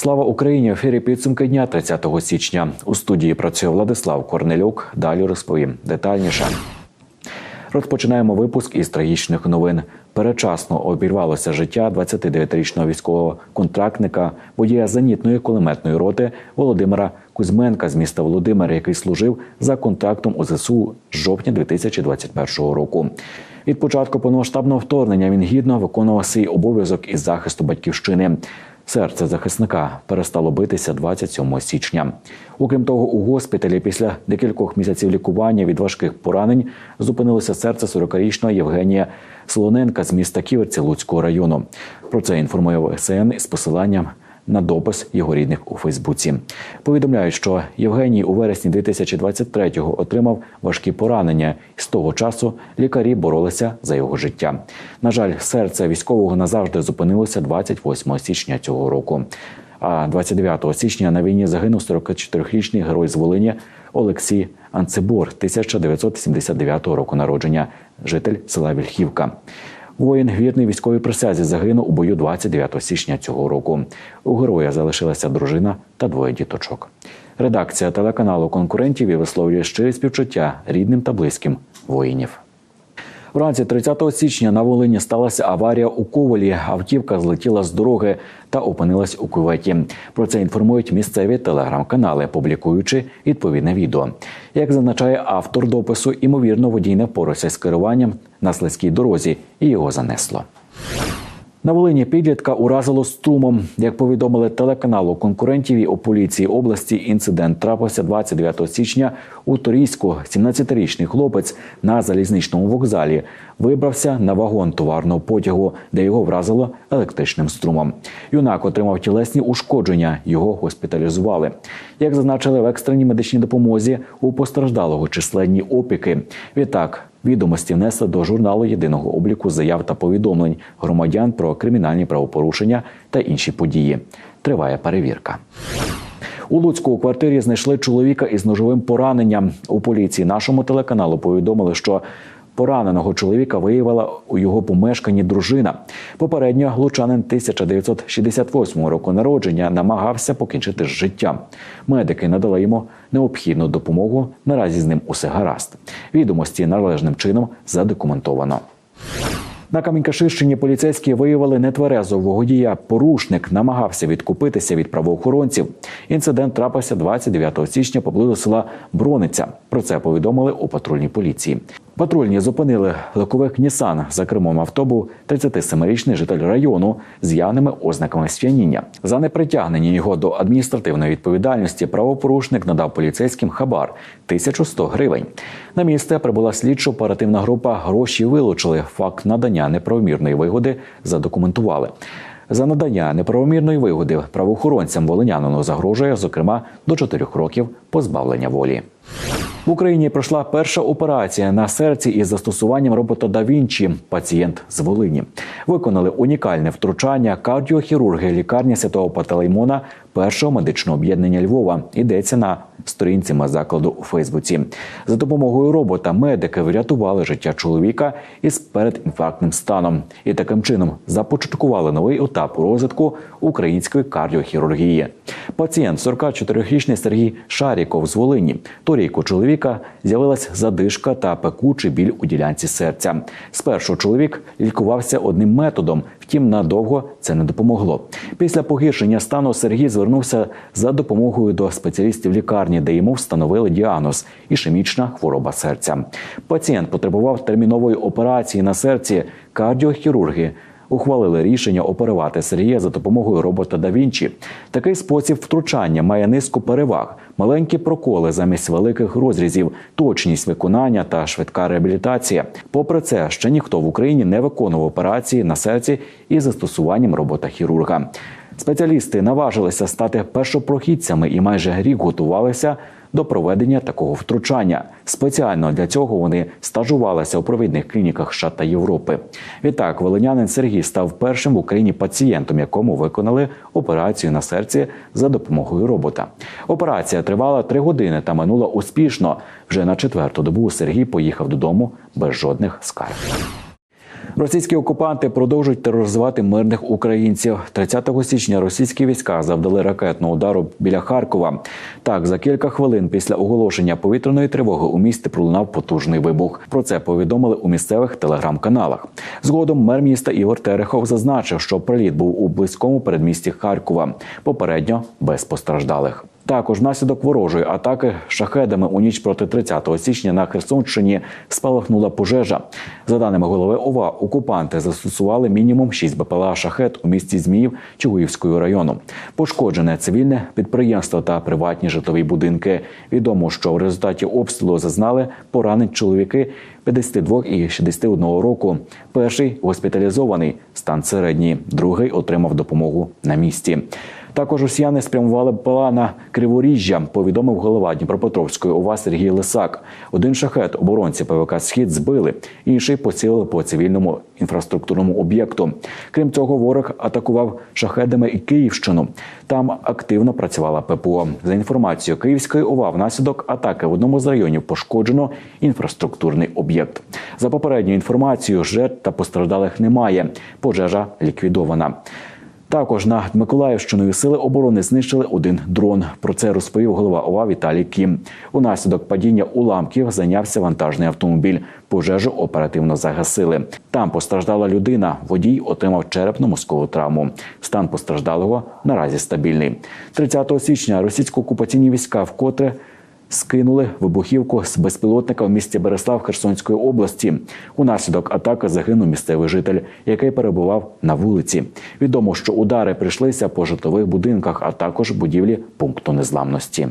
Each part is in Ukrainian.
Слава Україні! В ефірі підсумки дня 30 січня. У студії працює Владислав Корнелюк. Далі розповім детальніше. Розпочинаємо випуск із трагічних новин. Перечасно обірвалося життя 29-річного військового контрактника, водія зенітної кулеметної роти Володимира Кузьменка з міста Володимир, який служив за контрактом у ЗСУ з жовтня 2021 року. Від початку повномасштабного вторгнення він гідно виконував свій обов'язок із захисту батьківщини. Серце захисника перестало битися 27 січня. Окрім того, у госпіталі після декількох місяців лікування від важких поранень зупинилося серце 40-річного Євгенія Солоненка з міста Ківерці Луцького району. Про це інформує ВСН з посиланням на допис його рідних у Фейсбуці. Повідомляють, що Євгеній у вересні 2023-го отримав важкі поранення, і з того часу лікарі боролися за його життя. На жаль, серце військового назавжди зупинилося 28 січня цього року. А 29 січня на війні загинув 44-річний герой з Волині Олексій Анцебор, 1979 року народження, житель села Вільхівка. Воїн вірний військовій присязі загинув у бою 29 січня цього року. У героя залишилася дружина та двоє діточок. Редакція телеканалу конкурентів і висловлює щирі співчуття рідним та близьким воїнів. Вранці 30 січня на Волині сталася аварія у Ковалі. Автівка злетіла з дороги та опинилась у кюветі. Про це інформують місцеві телеграм-канали, публікуючи відповідне відео. Як зазначає автор допису, імовірно, водій не впорався з керуванням на слизькій дорозі і його занесло. На Волині підлітка уразило струмом. Як повідомили телеканалу конкурентів і у поліції області, інцидент трапився 29 січня у Торійську. 17-річний хлопець на залізничному вокзалі вибрався на вагон товарного потягу, де його вразило електричним струмом. Юнак отримав тілесні ушкодження. Його госпіталізували. Як зазначили в екстреній медичній допомозі, у постраждалого численні опіки. Відтак. Відомості внесли до журналу єдиного обліку заяв та повідомлень громадян про кримінальні правопорушення та інші події. Триває перевірка. У Луцьку у квартирі знайшли чоловіка із ножовим пораненням. У поліції нашому телеканалу повідомили, що Пораненого чоловіка виявила у його помешканні дружина. Попередньо лучанин 1968 року народження намагався покінчити з життям. Медики надали йому необхідну допомогу. Наразі з ним усе гаразд. Відомості належним чином задокументовано. На Камінькаширщині поліцейські виявили нетверезового водія. Порушник намагався відкупитися від правоохоронців. Інцидент трапився 29 січня поблизу села Брониця. Про це повідомили у патрульній поліції. Патрульні зупинили легковик Нісан за кермом автобу 37-річний житель району з явними ознаками сп'яніння. За непритягнення його до адміністративної відповідальності правопорушник надав поліцейським хабар 1100 гривень. На місце прибула слідчо оперативна група. Гроші вилучили. Факт надання неправомірної вигоди задокументували. За надання неправомірної вигоди правоохоронцям волинянину загрожує, зокрема, до 4 років позбавлення волі. В Україні пройшла перша операція на серці із застосуванням робота да. Пацієнт з Волині виконали унікальне втручання кардіохірурги лікарні святого Паталеймона першого медичного об'єднання Львова. Йдеться на сторінці закладу у Фейсбуці. За допомогою робота медики врятували життя чоловіка із передінфарктним станом і таким чином започаткували новий етап розвитку української кардіохірургії. Пацієнт 44-річний Сергій Шаріков з Волині. Торік у чоловіка з'явилась задишка та пекучий біль у ділянці серця. Спершу чоловік лікувався одним методом, втім надовго це не допомогло. Після погіршення стану Сергій звернувся за допомогою до спеціалістів лікарні, де йому встановили діагноз ішемічна хвороба серця. Пацієнт потребував термінової операції на серці. Кардіохірурги ухвалили рішення оперувати Сергія за допомогою робота да Вінчі. Такий спосіб втручання має низку переваг: маленькі проколи замість великих розрізів, точність виконання та швидка реабілітація. Попри це, ще ніхто в Україні не виконував операції на серці із застосуванням робота хірурга. Спеціалісти наважилися стати першопрохідцями і майже рік готувалися до проведення такого втручання. Спеціально для цього вони стажувалися у провідних клініках США та Європи. Відтак, волинянин Сергій став першим в Україні пацієнтом, якому виконали операцію на серці за допомогою робота. Операція тривала три години та минула успішно. Вже на четверту добу Сергій поїхав додому без жодних скарг. Російські окупанти продовжують тероризувати мирних українців. 30 січня російські війська завдали ракетного удару біля Харкова. Так, за кілька хвилин після оголошення повітряної тривоги у місті пролунав потужний вибух. Про це повідомили у місцевих телеграм-каналах. Згодом мер міста Ігор Терехов зазначив, що приліт був у близькому передмісті Харкова. Попередньо без постраждалих. Також внаслідок ворожої атаки шахедами у ніч проти 30 січня на Херсонщині спалахнула пожежа. За даними голови ОВА, окупанти застосували мінімум 6 БПЛА шахет у місті Зміїв Чугуївського району. Пошкоджене цивільне підприємство та приватні житлові будинки. Відомо, що в результаті обстрілу зазнали поранень чоловіки 52 і 61 року. Перший госпіталізований стан середній, другий отримав допомогу на місці. Також росіяни спрямували БПЛА на Криворіжжя, повідомив голова Дніпропетровської ОВА Сергій Лисак. Один шахет оборонці ПВК Схід збили, інший поцілили по цивільному інфраструктурному об'єкту. Крім цього, ворог атакував шахедами і Київщину. Там активно працювала ППО. За інформацією Київської ОВА, внаслідок атаки в одному з районів пошкоджено інфраструктурний об'єкт. За попередньою інформацією, жертв та постраждалих немає. Пожежа ліквідована. Також над Миколаївщиною сили оборони знищили один дрон. Про це розповів голова ОВА Віталій Кім. Унаслідок падіння уламків зайнявся вантажний автомобіль. Пожежу оперативно загасили. Там постраждала людина. Водій отримав черепно-мозкову травму. Стан постраждалого наразі стабільний. 30 січня російсько-окупаційні війська вкотре скинули вибухівку з безпілотника в місті Береслав Херсонської області. Унаслідок атаки загинув місцевий житель, який перебував на вулиці. Відомо, що удари прийшлися по житлових будинках, а також будівлі пункту незламності.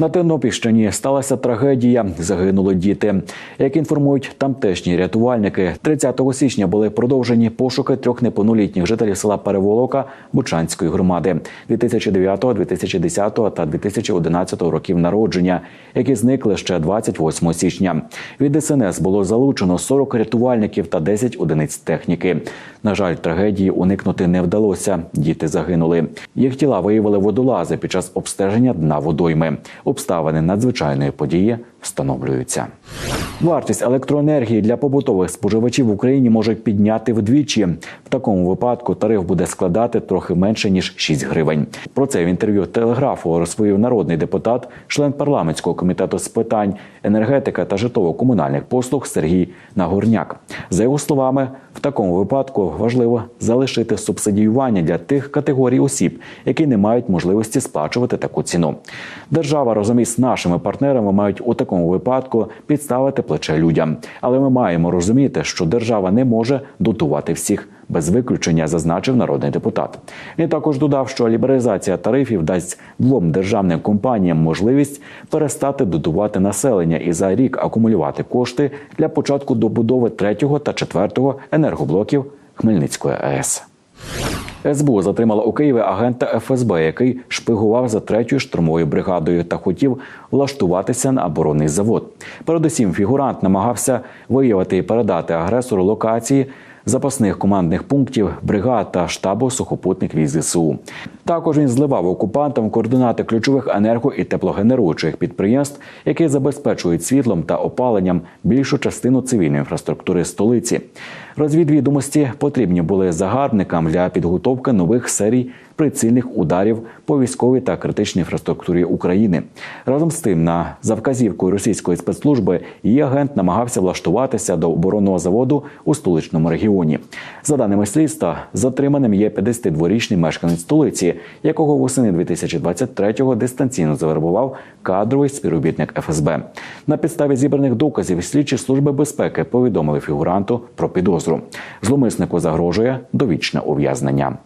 На Тернопільщині сталася трагедія. Загинули діти. Як інформують тамтешні рятувальники, 30 січня були продовжені пошуки трьох неповнолітніх жителів села Переволока Бучанської громади 2009, 2010 та 2011 років народження, які зникли ще 28 січня. Від ДСНС було залучено 40 рятувальників та 10 одиниць техніки. На жаль, трагедії уникнути не вдалося. Діти загинули. Їх тіла виявили водолази під час обстеження дна водойми. Обставини надзвичайної події встановлюються. Вартість електроенергії для побутових споживачів в Україні може підняти вдвічі. В такому випадку тариф буде складати трохи менше ніж 6 гривень. Про це в інтерв'ю телеграфу розповів народний депутат, член парламентського комітету з питань енергетика та житлово-комунальних послуг Сергій Нагорняк. За його словами, в такому випадку важливо залишити субсидіювання для тих категорій осіб, які не мають можливості сплачувати таку ціну. Держава разом із нашими партнерами мають у такому випадку підставити плече людям. Але ми маємо розуміти, що держава не може дотувати всіх. Без виключення зазначив народний депутат. Він також додав, що лібералізація тарифів дасть двом державним компаніям можливість перестати дотувати населення і за рік акумулювати кошти для початку добудови третього та четвертого енергоблоків Хмельницької АЕС. СБУ затримала у Києві агента ФСБ, який шпигував за третьою штурмовою бригадою та хотів влаштуватися на оборонний завод. Передусім, фігурант намагався виявити і передати агресору локації запасних командних пунктів бригад та штабу сухопутних військ ЗСУ. Також він зливав окупантам координати ключових енерго і теплогенеруючих підприємств, які забезпечують світлом та опаленням більшу частину цивільної інфраструктури столиці. Розвідвідомості потрібні були загарбникам для підготовки нових серій прицільних ударів по військовій та критичній інфраструктурі України. Разом з тим, на за вказівкою російської спецслужби, її агент намагався влаштуватися до оборонного заводу у столичному регіоні. За даними слідства, затриманим є 52-річний мешканець столиці, якого восени 2023-го дистанційно завербував кадровий співробітник ФСБ. На підставі зібраних доказів слідчі служби безпеки повідомили фігуранту про підозру. Зломиснику загрожує довічне ув'язнення.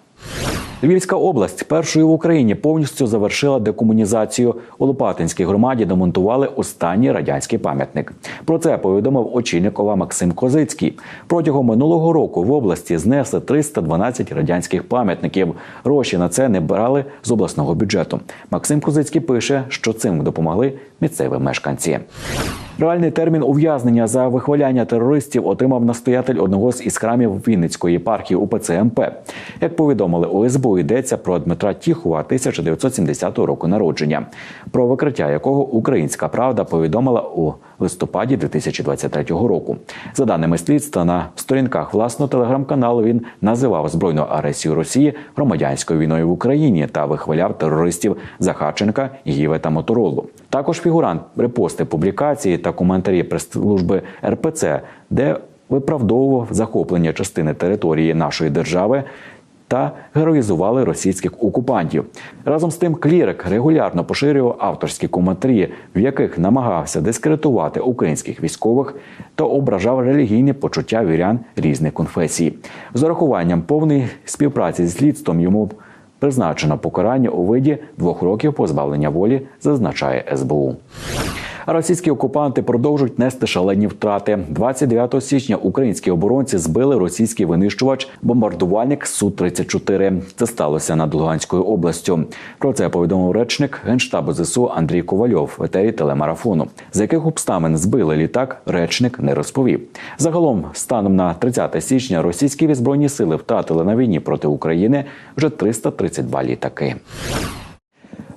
Львівська область першою в Україні повністю завершила декомунізацію. У Лопатинській громаді демонтували останній радянський пам'ятник. Про це повідомив очільник ОВА Максим Козицький. Протягом минулого року в області знесли 312 радянських пам'ятників. Гроші на це не брали з обласного бюджету. Максим Козицький пише, що цим допомогли місцеві мешканці. Реальний термін ув'язнення за вихваляння терористів отримав настоятель одного з із храмів Вінницької єпархії УПЦ МП. Як повідомили ОСБУ, йдеться про Дмитра Тіхова 1970 року народження, про викриття якого Українська Правда повідомила у листопаді 2023 року. За даними слідства, на сторінках власного телеграм-каналу він називав збройну агресію Росії громадянською війною в Україні та вихваляв терористів Захарченка, Гіве та Моторолу. Також фігурант репости публікації та коментарі прес-служби РПЦ, де виправдовував захоплення частини території нашої держави. Та героїзували російських окупантів. Разом з тим, клірик регулярно поширював авторські коментарі, в яких намагався дискредитувати українських військових та ображав релігійні почуття вірян різних конфесій. З урахуванням повної співпраці з слідством йому призначено покарання у виді двох років позбавлення волі, зазначає СБУ. Російські окупанти продовжують нести шалені втрати. 29 січня українські оборонці збили російський винищувач бомбардувальник су 34 Це сталося над Луганською областю. Про це повідомив речник генштабу ЗСУ Андрій Ковальов в етері телемарафону. За яких обставин збили літак, речник не розповів. Загалом, станом на 30 січня, російські збройні сили втратили на війні проти України вже 332 літаки.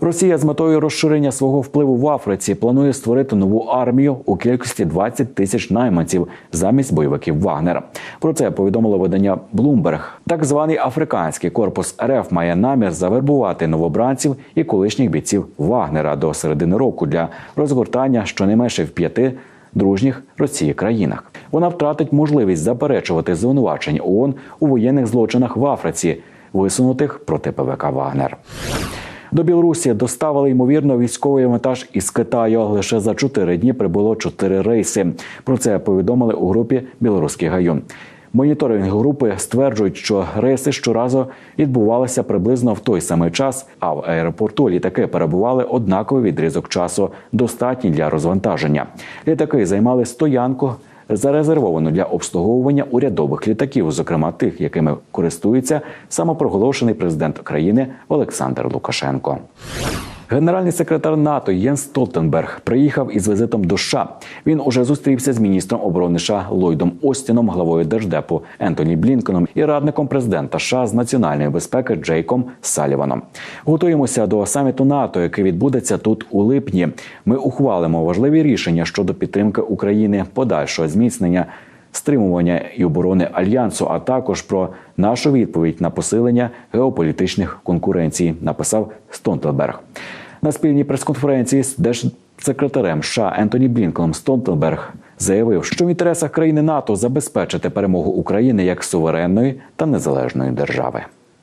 Росія з метою розширення свого впливу в Африці планує створити нову армію у кількості 20 тисяч найманців замість бойовиків Вагнера. Про це повідомило видання Bloomberg. Так званий африканський корпус РФ має намір завербувати новобранців і колишніх бійців Вагнера до середини року для розгортання щонайменше в п'яти дружніх Росії країнах. Вона втратить можливість заперечувати звинувачення ООН у воєнних злочинах в Африці, висунутих проти ПВК Вагнер. До Білорусі доставили ймовірно військовий вантаж із Китаю. Лише за чотири дні прибуло чотири рейси. Про це повідомили у групі Білоруський гайон. Моніторинг групи стверджують, що рейси щоразу відбувалися приблизно в той самий час, а в аеропорту літаки перебували однаковий відрізок часу, достатній для розвантаження. Літаки займали стоянку зарезервовану для обслуговування урядових літаків, зокрема тих, якими користується самопроголошений президент країни Олександр Лукашенко. Генеральний секретар НАТО Єнс Столтенберг приїхав із візитом до США. Він уже зустрівся з міністром оборони США Ллойдом Остіном, главою держдепу Ентоні Блінкеном і радником президента США з національної безпеки Джейком Саліваном. Готуємося до саміту НАТО, який відбудеться тут у липні. Ми ухвалимо важливі рішення щодо підтримки України, подальшого зміцнення стримування і оборони альянсу, а також про нашу відповідь на посилення геополітичних конкуренцій, написав Стонтелберг. На спільній прес-конференції з держсекретарем США Ентоні Блінком Стонтелберг заявив, що в інтересах країни НАТО забезпечити перемогу України як суверенної та незалежної держави.